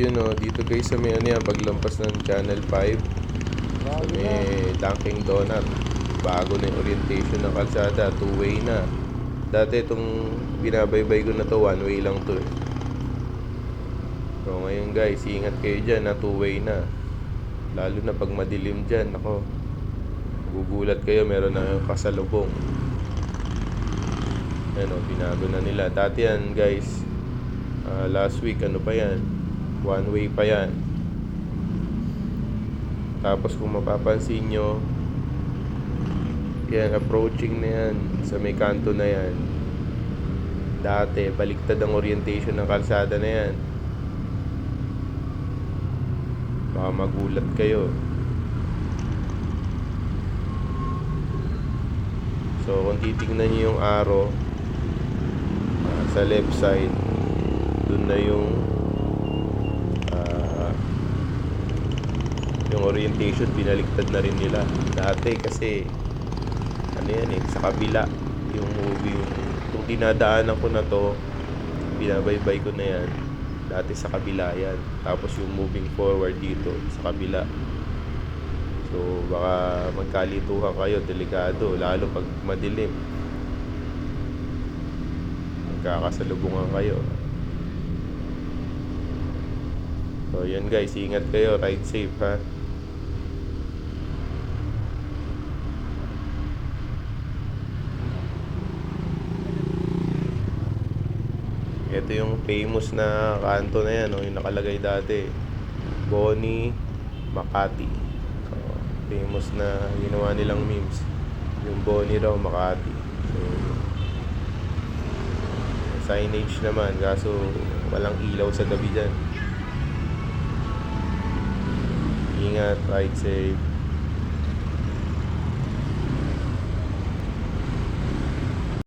yun o, dito guys sa may ano yan, paglampas ng Channel 5, sa may Dunkin' Donut. Bago na yung orientation ng kalsada, two-way na. Dati itong binabaybay ko na to, one-way lang to eh. So ngayon guys, ingat kayo dyan na two-way na. Lalo na pag madilim dyan, ako. Gugulat kayo, meron na kayong kasalubong. Ano, binago na nila. Dati yan guys, ah, last week, ano pa yan? One way pa yan. Tapos kung mapapansin nyo, yan, approaching na yan sa may kanto na yan. Dati, baliktad ang orientation ng kalsada na yan. Baka magulat kayo. So, kung titignan nyo yung arrow, ah, sa left side, dun na yung yung orientation binaliktad na rin nila. Dati kasi ano yan eh, sa kabila yung movie yung kung dinadaanan ko na to binabaybay ko na yan. Dati sa kabila yan. Tapos yung moving forward dito sa kabila. So baka magkalituhan kayo delikado lalo pag madilim. Magkakasalubungan kayo. So yan guys ingat kayo ride safe ha Ito yung famous na kanto na yan, oh, yung nakalagay dati. Bonnie Makati. So, famous na ginawa nilang memes. Yung Bonnie raw Makati. So, signage naman, kaso walang ilaw sa tabi dyan. Ingat, ride safe.